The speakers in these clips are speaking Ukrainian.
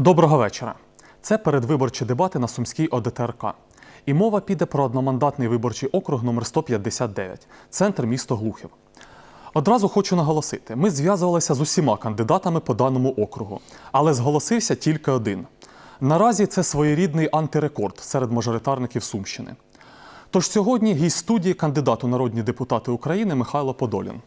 Доброго вечора. Це передвиборчі дебати на Сумській ОДТРК. І мова піде про одномандатний виборчий округ номер 159, центр місто Глухів. Одразу хочу наголосити: ми зв'язувалися з усіма кандидатами по даному округу, але зголосився тільки один. Наразі це своєрідний антирекорд серед мажоритарників Сумщини. Тож сьогодні гість студії кандидат у народні депутати України Михайло Подолін.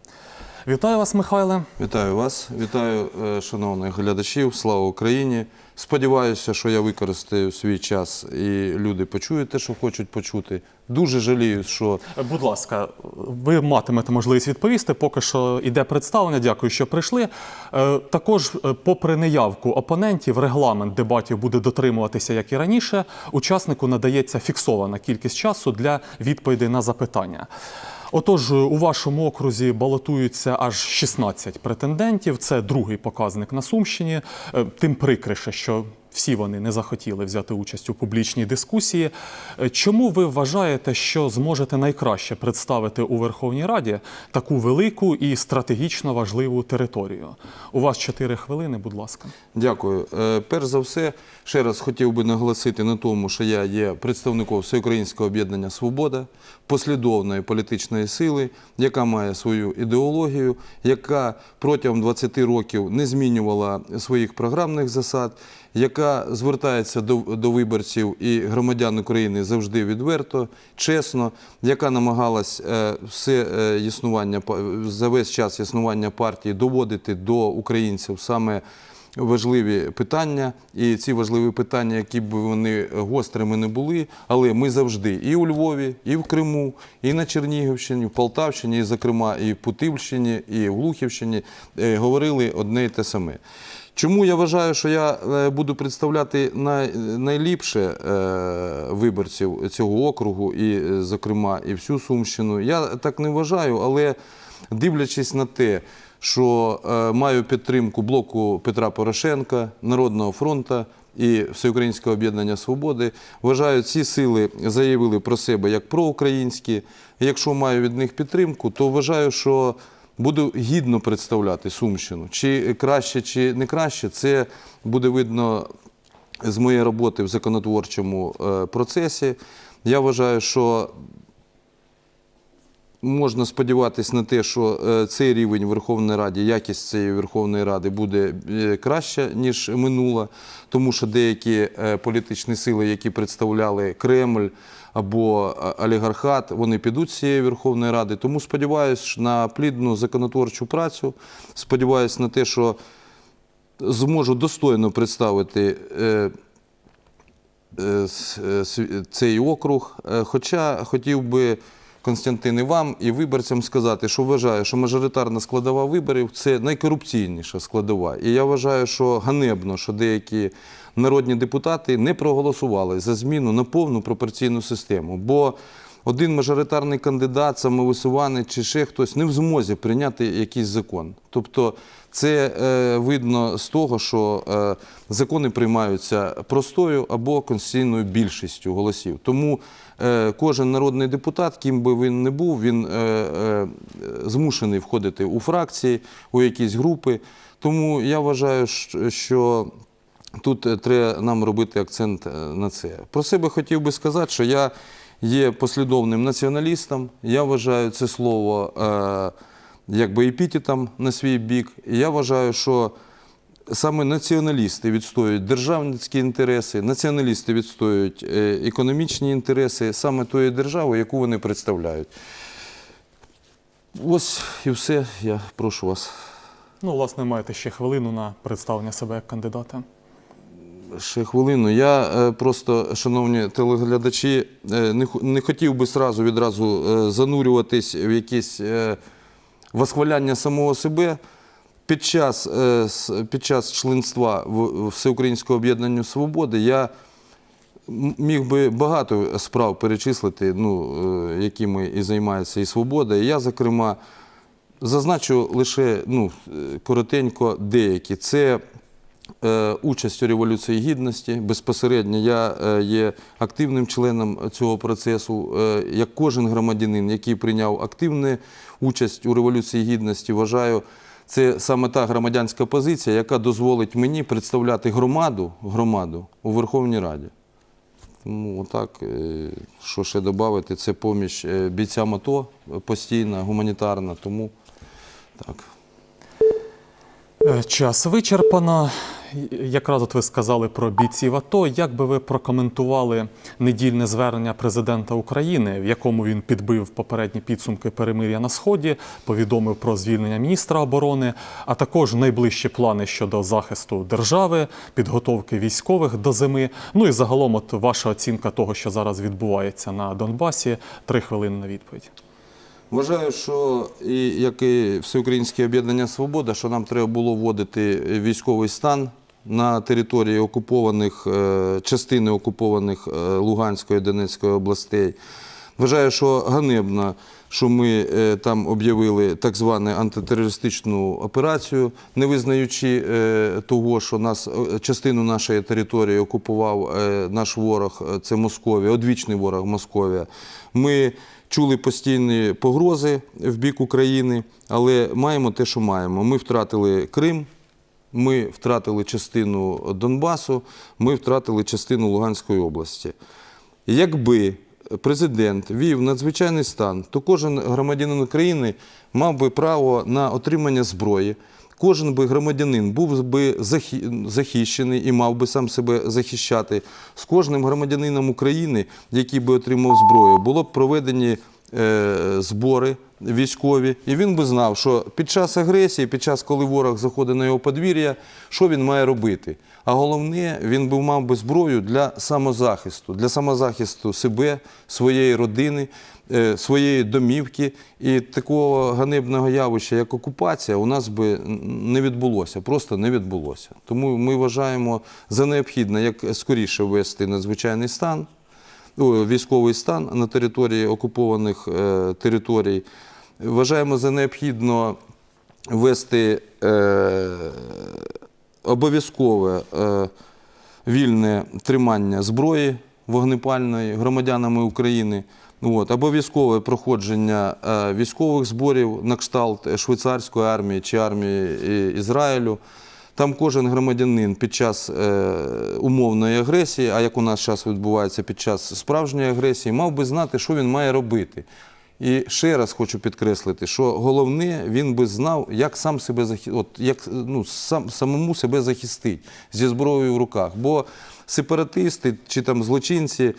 Вітаю вас, Михайле. Вітаю вас, вітаю е, шановних глядачів. Слава Україні! Сподіваюся, що я використаю свій час і люди почують те, що хочуть почути. Дуже жалію, що Будь ласка, ви матимете можливість відповісти. Поки що йде представлення. Дякую, що прийшли. Е, Також, е, попри неявку опонентів, регламент дебатів буде дотримуватися, як і раніше. Учаснику надається фіксована кількість часу для відповідей на запитання. Отож, у вашому окрузі балотуються аж 16 претендентів. Це другий показник на Сумщині. Е, Тим прикрише, що всі вони не захотіли взяти участь у публічній дискусії. Е, Чому ви вважаєте, що зможете найкраще представити у Верховній Раді таку велику і стратегічно важливу територію? У вас 4 хвилини, будь ласка. дякую. Е, Перш за все, ще раз хотів би наголосити на тому, що я є представником Всеукраїнського об'єднання Свобода, послідовної політичної сили, яка має свою ідеологію, яка протягом 20 років не змінювала своїх програмних засад, яка звертається до, до виборців і громадян України завжди відверто, чесно, яка намагалась е, все е, існування за весь час існування партії доводити до українців саме важливі питання, і ці важливі питання, які б вони гострими не були, але ми завжди і у Львові, і в Криму, і на Чернігівщині, в Полтавщині, і, зокрема, і в Путивщині, і в Глухівщині е, говорили одне й те саме. Чому я вважаю, що я е, буду представляти найліпше е, виборців цього округу, і, е, зокрема, і всю Сумщину? Я так не вважаю, але дивлячись на те, що маю підтримку блоку Петра Порошенка, Народного фронту і Всеукраїнського об'єднання Свободи, вважаю, ці сили заявили про себе як проукраїнські. Якщо маю від них підтримку, то вважаю, що буду гідно представляти Сумщину. Чи краще, чи не краще, це буде видно з моєї роботи в законотворчому е, процесі. Я вважаю, що можна сподіватися на те, що е, цей рівень Верховної Ради, якість цієї Верховної Ради буде е, краща, ніж минула, тому що деякі е, політичні сили, які представляли Кремль або олігархат, вони підуть з цієї Верховної Ради. Тому сподіваюся на плідну законотворчу працю, сподіваюся на те, що зможу достойно представити. цей округ. Хоча хотів би, Константин, і вам і виборцям сказати, що вважаю, що мажоритарна складова виборів це найкорупційніша складова. І я вважаю, що ганебно, що деякі народні депутати не проголосували за зміну на повну пропорційну систему. Бо один мажоритарний кандидат, самовисуваний чи ще хтось не в змозі прийняти якийсь закон. Тобто це е, видно з того, що е, закони приймаються простою або конституційною більшістю голосів. Тому е, кожен народний депутат, ким би він не був, він е, е, змушений входити у фракції, у якісь групи. Тому я вважаю, що Тут е, треба нам робити акцент е, на це. Про себе хотів би сказати, що я є послідовним націоналістом. Я вважаю це слово е, якби епітетом на свій бік. Я вважаю, що саме націоналісти відстоюють державницькі інтереси, націоналісти відстоюють е, економічні інтереси саме тої держави, яку вони представляють. Ось і все. Я прошу вас. Ну, власне, маєте ще хвилину на представлення себе як кандидата. Ще хвилину. Я е, просто, шановні телеглядачі, е, не, хотів би сразу відразу е, занурюватись в якісь восхваляння самого себе. Під час, під час членства Всеукраїнського об'єднання Свободи я міг би багато справ перечислити, ну, якими і займається і Свобода. Я, зокрема, Зазначу лише ну, коротенько деякі. Це участь у Революції Гідності. Безпосередньо я е, є активним членом цього процесу. Е, як кожен громадянин, який прийняв активну участь у Революції Гідності, вважаю Це саме та громадянська позиція, яка дозволить мені представляти громаду, громаду у Верховній Раді. Тому отак, е, що ще додати, це поміч е, бійцям АТО е, постійна, гуманітарна, тому так. Е, Час вичерпано. Якраз от ви сказали про бійців АТО. Як би ви прокоментували недільне звернення президента України, в якому він підбив попередні підсумки перемир'я на сході, повідомив про звільнення міністра оборони, а також найближчі плани щодо захисту держави, підготовки військових до зими. Ну і загалом, от ваша оцінка того, що зараз відбувається на Донбасі. Три хвилини на відповідь. Вважаю, що і як і Всеукраїнське об'єднання Свобода, що нам треба було вводити військовий стан на території окупованих е, частини окупованих е, Луганської Донецької областей. Вважаю, що ганебно, що ми е, там об'явили так звану антитерористичну операцію, не визнаючи того, що нас частину нашої території окупував наш ворог, це Московія, одвічний ворог Московія. Ми чули постійні погрози в бік України, але маємо те, що маємо. Ми втратили Крим. Ми втратили частину Донбасу, ми втратили частину Луганської області. Якби президент вів надзвичайний стан, то кожен громадянин України мав би право на отримання зброї. Кожен би громадянин був би захищений і мав би сам себе захищати. З кожним громадянином України, який би отримав зброю, було б проведені збори військові, і він би знав, що під час агресії, під час, коли ворог заходить на його подвір'я, що він має робити. А головне, він би мав би зброю для самозахисту, для самозахисту себе, своєї родини, е, своєї домівки. І такого ганебного явища, як окупація, у нас би не відбулося, просто не відбулося. Тому ми вважаємо за необхідне як скоріше ввести надзвичайний стан військовий стан на території окупованих е, територій. Вважаємо за необхідно ввести е, обов'язкове е, вільне тримання зброї вогнепальної громадянами України. От, обов'язкове проходження військових зборів на кшталт швейцарської армії чи армії Ізраїлю. Там кожен громадянин під час е, умовної агресії, а як у нас зараз відбувається під час справжньої агресії, мав би знати, що він має робити. І ще раз хочу підкреслити, що головне, він би знав, як сам себе захи... От, як, ну, сам, самому себе захистить зі зброєю в руках. Бо сепаратисти чи там злочинці.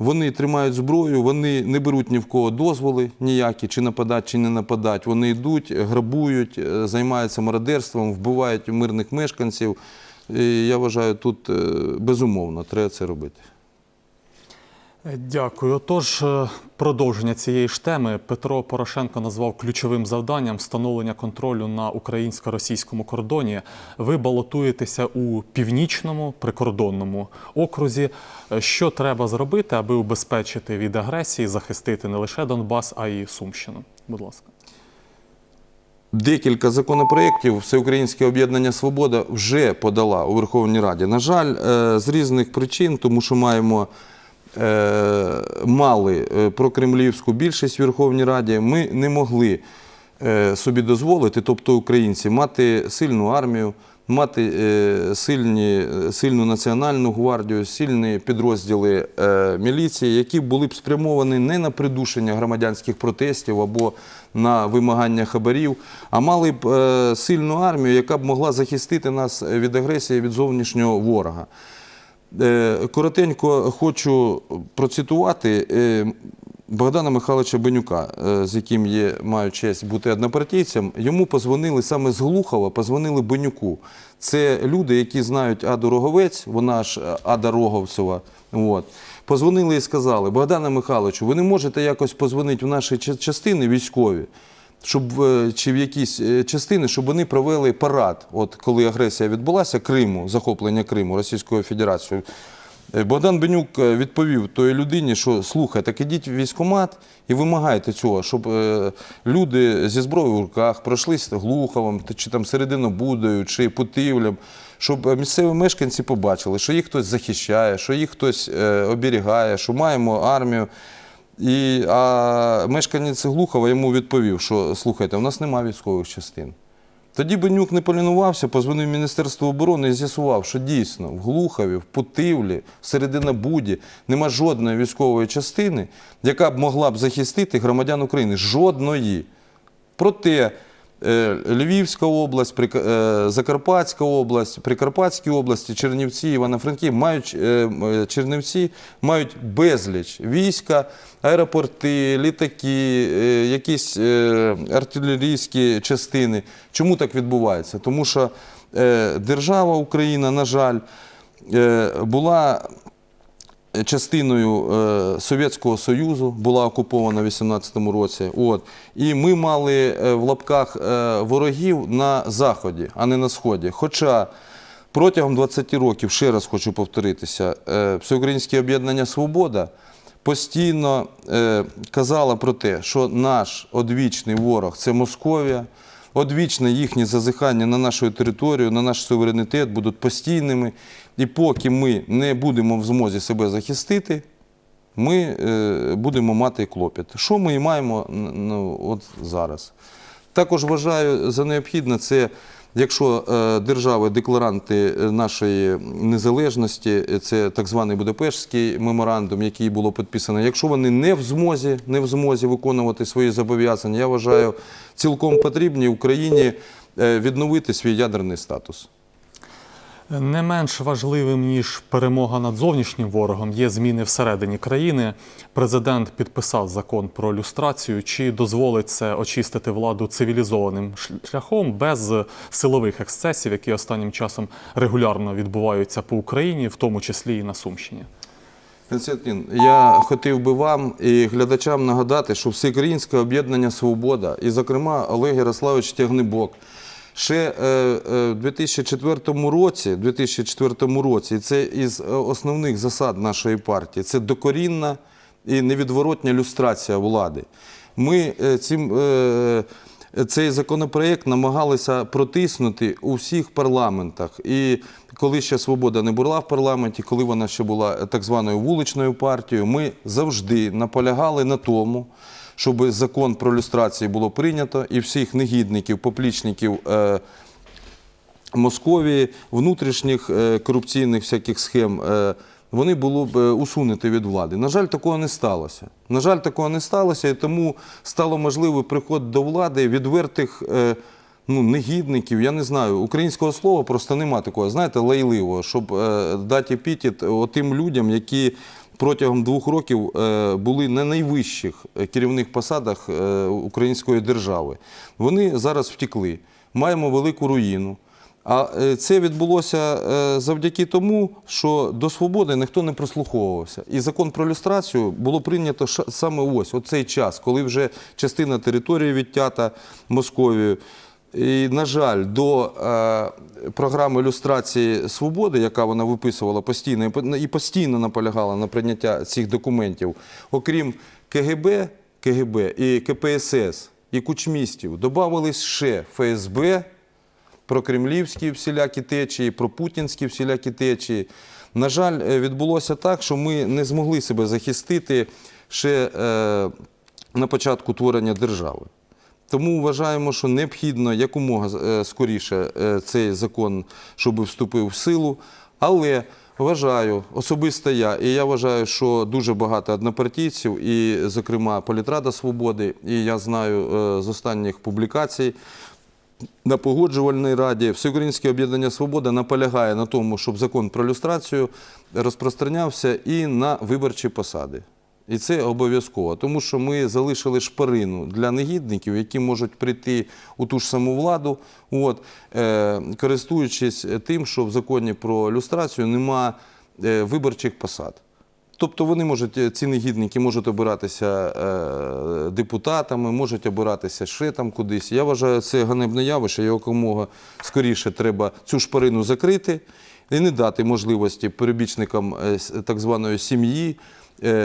Вони тримають зброю, вони не беруть ні в кого дозволи ніякі, чи нападати, чи не нападати. Вони йдуть, грабують, е, займаються мародерством, вбивають мирних мешканців. І я вважаю, тут е, безумовно треба це робити. Дякую. Отож, е, продовження цієї ж теми Петро Порошенко назвав ключовим завданням встановлення контролю на українсько-російському кордоні. Ви балотуєтеся у північному прикордонному окрузі. Е, Що треба зробити, аби убезпечити від агресії, захистити не лише Донбас, а й Сумщину? Будь ласка. Декілька законопроєктів Всеукраїнське об'єднання Свобода вже подала у Верховній Раді. На жаль, е, з різних причин, тому що маємо мали е, прокремлівську більшість в Верховній Раді, ми не могли е, собі дозволити, тобто українці, мати сильну армію, мати е, сильні, сильну національну гвардію, сильні підрозділи е, міліції, які були б спрямовані не на придушення громадянських протестів або на вимагання хабарів, а мали б е, сильну армію, яка б могла захистити нас від агресії від зовнішнього ворога. Е, Коротенько хочу процитувати е, Богдана Михайловича Бенюка, е, з яким є, маю честь бути однопартійцем. Йому позвонили саме з Глухова, позвонили Бенюку. Це люди, які знають Аду Роговець, вона ж Ада Роговцева. От. Позвонили і сказали: Богдане Михайловичу, ви не можете якось позвонити в наші частини військові, щоб е, чи в якісь е, частини, щоб вони провели парад, от коли агресія відбулася Криму, захоплення Криму Російською Федерацією. Е, Богдан Бенюк відповів тої людині, що слухай, так ідіть в військкомат і вимагайте цього, щоб е, люди зі зброєю в руках пройшлися Глуховом, чи там Серединобудою, чи Путивлем, щоб місцеві мешканці побачили, що їх хтось захищає, що їх хтось е, оберігає, що маємо армію. І, а мешканець Глухова йому відповів, що слухайте, у нас немає військових частин. Тоді Бенюк не полінувався, позвонив Міністерство оборони і з'ясував, що дійсно в Глухові, в Путивлі, в Серединабуді нема жодної військової частини, яка б могла б захистити громадян України. Жодної. Проте Львівська область, е, Закарпатська область, Прикарпатські області, Чернівці, Івано-Франків мають е, е, Чернівці мають безліч війська, аеропорти, літаки, е, якісь е, артилерійські частини. Чому так відбувається? Тому що е, держава Україна, на жаль, е, була частиною е, Совєтського Союзу, була окупована в 18-му році. От. І ми мали е, в лапках е, ворогів на Заході, а не на Сході. Хоча протягом 20 років, ще раз хочу повторитися, Всеукраїнське об'єднання Свобода постійно казала про те, що наш одвічний ворог це Московія. Одвічне їхнє зазихання на нашу територію, на наш суверенітет будуть постійними. І поки ми не будемо в змозі себе захистити, ми е, будемо мати клопіт. Що ми і маємо от зараз. Також вважаю за необхідне це, якщо е, держави-декларанти е, нашої незалежності, це так званий Будапештський меморандум, який було підписано, якщо вони не в змозі, не в змозі виконувати свої зобов'язання, я вважаю, цілком потрібні Україні відновити свій ядерний статус. Не менш важливим ніж перемога над зовнішнім ворогом є зміни всередині країни. Президент підписав закон про люстрацію. Чи дозволить це очистити владу цивілізованим шляхом без силових ексцесів, які останнім часом регулярно відбуваються по Україні, в тому числі і на Сумщині? Константин, я хотів би вам і глядачам нагадати, що Всеукраїнське об'єднання Свобода, і, зокрема, Олег Ярославович Тягнебок, ще е, е, в 2004 році, 2004 році, і це із е, основних засад нашої партії, це докорінна і невідворотня люстрація влади. Ми цим. Цей законопроект намагалися протиснути у всіх парламентах. І коли ще Свобода не була в парламенті, коли вона ще була так званою вуличною партією, ми завжди наполягали на тому, щоб закон про люстрацію було прийнято і всіх негідників, поплічників. Е, Московії, внутрішніх е, корупційних всяких схем, е, вони було б усунуті від влади. На жаль, такого не сталося. На жаль, такого не сталося, і тому стало можливий приход до влади відвертих ну, негідників. Я не знаю, українського слова просто нема такого, знаєте, лайливого, щоб дати епітет тим людям, які протягом двох років е, були на найвищих е, керівних посадах е, української держави. Вони зараз втекли. Маємо велику руїну. А це відбулося завдяки тому, що до свободи ніхто не прислуховувався. І закон про люстрацію було прийнято саме ось, у цей час, коли вже частина території відтята Московією. І, на жаль, до е, програми люстрації свободи, яка вона виписувала постійно і постійно наполягала на прийняття цих документів, окрім КГБ, КГБ і КПСС і кучмістів, додавались ще ФСБ, про кремлівські всілякі течії, про путінські всілякі течії. На жаль, е, відбулося так, що ми не змогли себе захистити ще е, на початку творення держави. Тому вважаємо, що необхідно якомога е, скоріше е, цей закон, щоб вступив в силу. Але вважаю, особисто я, і я вважаю, що дуже багато однопартійців, і, зокрема, Політрада Свободи, і я знаю е, з останніх публікацій, на погоджувальній раді Всеукраїнське об'єднання Свобода наполягає на тому, щоб закон про люстрацію розпространявся і на виборчі посади. І це обов'язково, тому що ми залишили шпарину для негідників, які можуть прийти у ту ж саму владу, от, е, користуючись тим, що в законі про люстрацію нема е, виборчих посад. Тобто вони можуть, е, ці негідники можуть обиратися е, депутатами, можуть обиратися ще там кудись. Я вважаю, це ганебне явище, якомога скоріше треба цю шпарину закрити і не дати можливості перебічникам е, так званої сім'ї,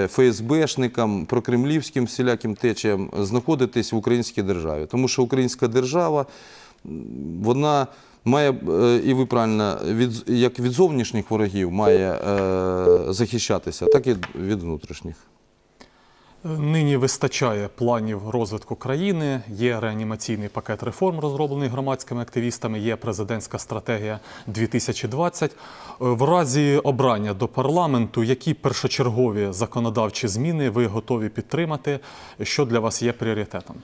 ФСБшникам, прокремлівським всіляким течіям знаходитись в українській державі. Тому що українська держава вона має, е, і ви правильно, від, як від зовнішніх ворогів має е, захищатися, так і від внутрішніх. Нині вистачає планів розвитку країни, є реанімаційний пакет реформ, розроблений громадськими активістами, є президентська стратегія 2020. Е, В разі обрання до парламенту, які першочергові законодавчі зміни ви готові підтримати? Що для вас є пріоритетом?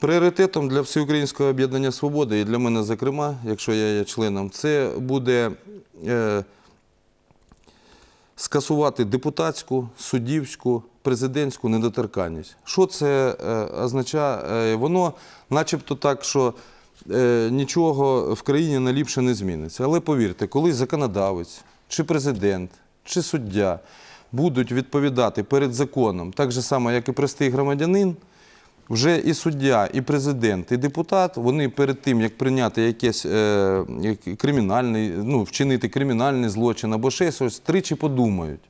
Пріоритетом для Всеукраїнського об'єднання свободи і для мене, зокрема, якщо я є членом, це буде е, скасувати депутатську, суддівську, президентську недоторканність. Що це е, означає? Е, воно начебто так, що е, нічого в країні наліпше не зміниться. Але повірте, коли законодавець, чи президент, чи суддя будуть відповідати перед законом, так же само, як і простий громадянин, вже і суддя, і президент, і депутат, вони перед тим, як прийняти якесь е, кримінальний, ну, вчинити кримінальний злочин або ще щось, тричі подумають,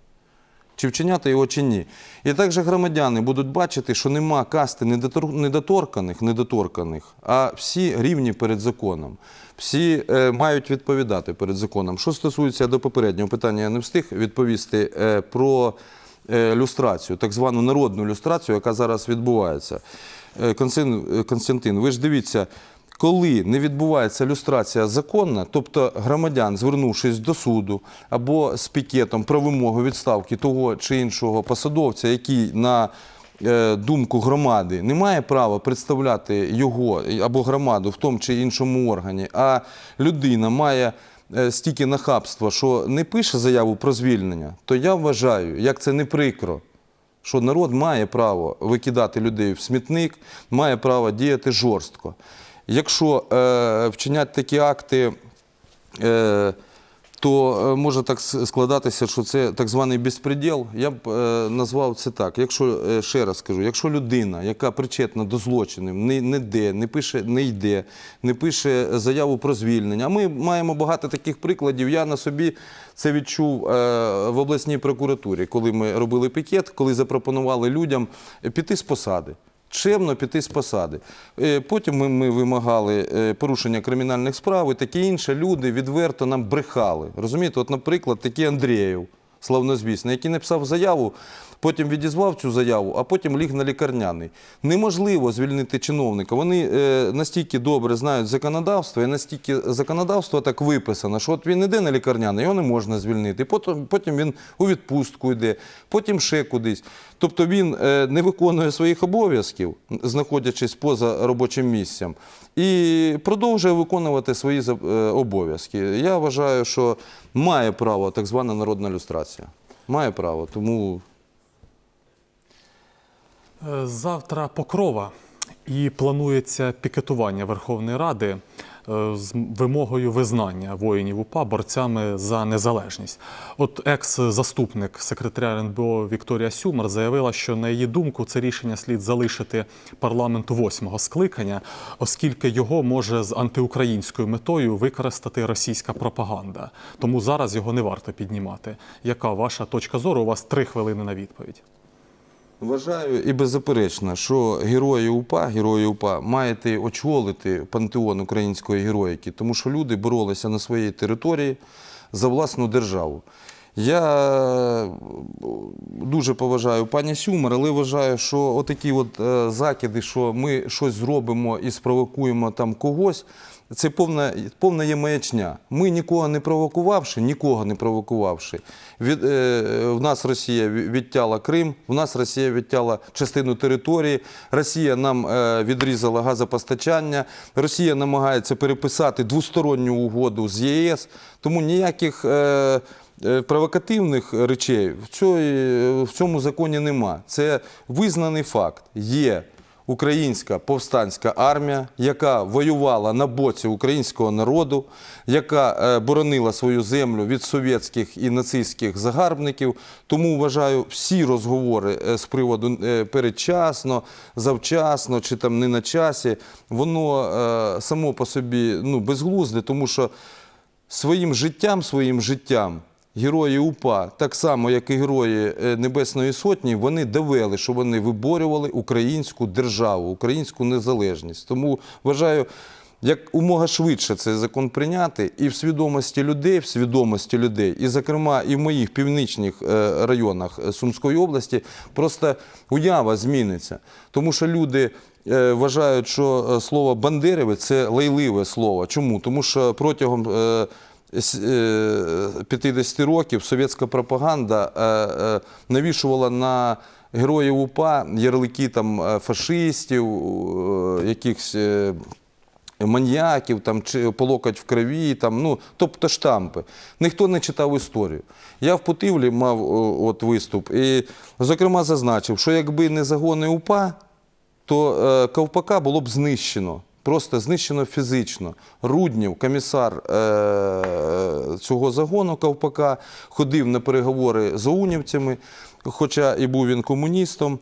чи вчиняти його чи ні. І також громадяни будуть бачити, що нема касти недоторканих, недоторканих, а всі рівні перед законом. Всі е, мають відповідати перед законом. Що стосується до попереднього питання, я не встиг відповісти е, про люстрацію, так звану народну люстрацію, яка зараз відбувається. Е, Константин, Константин, ви ж дивіться, коли не відбувається люстрація законна, тобто громадян, звернувшись до суду або з пікетом про вимогу відставки того чи іншого посадовця, який на е, думку громади не має права представляти його або громаду в тому чи іншому органі, а людина має е, стільки нахабства, що не пише заяву про звільнення, то я вважаю, як це не прикро, що народ має право викидати людей в смітник, має право діяти жорстко. Якщо е, вчинять такі акти, е, то е, може так складатися, що це так званий безпреділ. Я б е, назвав це так. Якщо е, ще раз скажу, якщо людина, яка причетна до злочинів, не, не де, не пише, не йде, не пише заяву про звільнення. А ми маємо багато таких прикладів. Я на собі це відчув в обласній прокуратурі, коли ми робили пікет, коли запропонували людям піти з посади. Чемно піти з посади. Е, Потім ми, ми вимагали е, порушення кримінальних справ і таке інше. Люди відверто нам брехали. Розумієте, от, наприклад, такий Андрієв, славнозвісний, який написав заяву, потім відізвав цю заяву, а потім ліг на лікарняний. Неможливо звільнити чиновника. Вони е, настільки добре знають законодавство, і настільки законодавство так виписано, що от він іде на лікарняний, його не можна звільнити. Потім, потім він у відпустку йде, потім ще кудись. Тобто він е, не виконує своїх обов'язків, знаходячись поза робочим місцем, і продовжує виконувати свої е, обов'язки. Я вважаю, що має право так звана народна люстрація. Має право, тому Е, Завтра покрова і планується пікетування Верховної Ради з вимогою визнання воїнів УПА борцями за незалежність. От екс-заступник секретаря РНБО Вікторія Сюмар заявила, що на її думку це рішення слід залишити парламенту восьмого скликання, оскільки його може з антиукраїнською метою використати російська пропаганда. Тому зараз його не варто піднімати. Яка ваша точка зору? У вас три хвилини на відповідь. Вважаю і беззаперечно, що герої УПА, герої УПА маєте очолити пантеон української героїки, тому що люди боролися на своїй території за власну державу. Я е, дуже поважаю пані Сюмер, але вважаю, що отакі от е, закиди, що ми щось зробимо і спровокуємо там когось, це повна, повна є маячня. Ми нікого не провокувавши, нікого не провокувавши. Від, е, в нас Росія відтяла Крим, в нас Росія відтяла частину території, Росія нам е, відрізала газопостачання, Росія намагається переписати двосторонню угоду з ЄС, тому ніяких. Е, е, Провокативних речей в, цьої, в цьому законі нема. Це визнаний факт. Є українська повстанська армія, яка воювала на боці українського народу, яка е, боронила свою землю від совєтських і нацистських загарбників. Тому вважаю, всі розговори е, з приводу е, передчасно, завчасно чи там не на часі, воно само по собі ну, безглузде, тому що своїм життям, своїм життям герої УПА, так само як і герої е, Небесної Сотні, вони довели, що вони виборювали українську державу, українську незалежність. Тому вважаю, як умога швидше цей закон прийняти, і в свідомості людей, в свідомості людей, і, зокрема, і в моїх північних е, районах е, Сумської області, просто уява зміниться. Тому що люди вважають, що слово бандерівець це лайливе слово. Чому? Тому що протягом 50 років совєтська пропаганда е, е, навішувала на героїв УПА ярлики там е, фашистів, е, якихось. е, маньяків, там, чи полокоть в крові, там, ну, тобто штампи. Ніхто не читав історію. Я в Путивлі мав от виступ і, зокрема, зазначив, що якби не загони УПА, то е, Ковпака було б знищено. Просто знищено фізично. Руднів, комісар е, цього загону Ковпака, ходив на переговори з оунівцями, хоча і був він комуністом.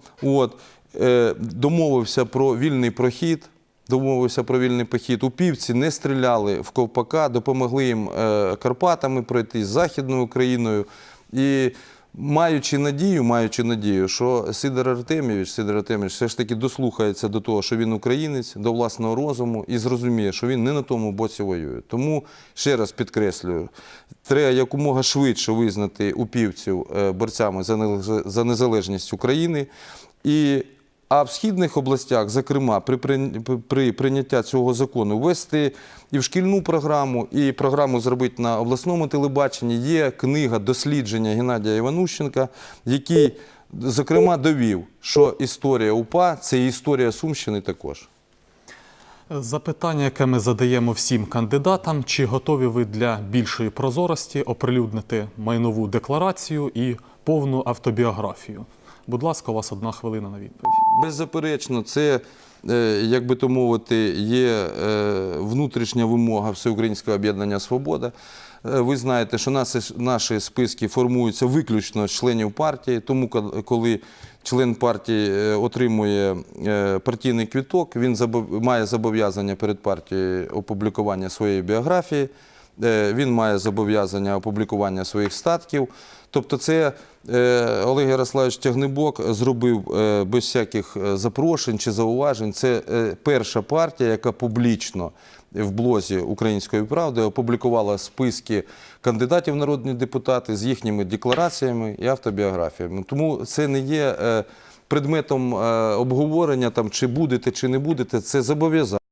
Е, домовився про вільний прохід. Домовився про вільний похід. Упівці не стріляли в Ковпака, допомогли їм е, Карпатами пройти з Західною Україною. І маючи надію, маючи надію, що Сидор Артемійович, Сидор Артемійович все ж таки дослухається до того, що він українець, до власного розуму і зрозуміє, що він не на тому боці воює. Тому ще раз підкреслюю, треба якомога швидше визнати упівців е, борцями за незалежність України. І а в східних областях, зокрема, при, при прийняття цього закону ввести і в шкільну програму, і програму зробити на обласному телебаченні. Є книга дослідження Геннадія Іванущенка, який, зокрема, довів, що історія УПА це історія Сумщини також. Запитання, яке ми задаємо всім кандидатам: чи готові ви для більшої прозорості оприлюднити майнову декларацію і повну автобіографію? Будь ласка, у вас одна хвилина на відповідь. Беззаперечно, це, е, як би то мовити, є е, внутрішня вимога Всеукраїнського об'єднання Свобода. Е, Ви знаєте, що наші, списки формуються виключно з членів партії, тому коли член партії отримує партійний квіток, він має зобов'язання перед партією опублікування своєї біографії. Він має зобов'язання опублікування своїх статків. Тобто, це е, Олег Ярославович Тягнебок зробив е, без всяких е, запрошень чи зауважень. Це перша партія, яка публічно в блозі Української правди опублікувала списки кандидатів в народні депутати з їхніми деклараціями і автобіографіями. Тому це не є предметом обговорення, там, чи будете, чи не будете, це зобов'язання.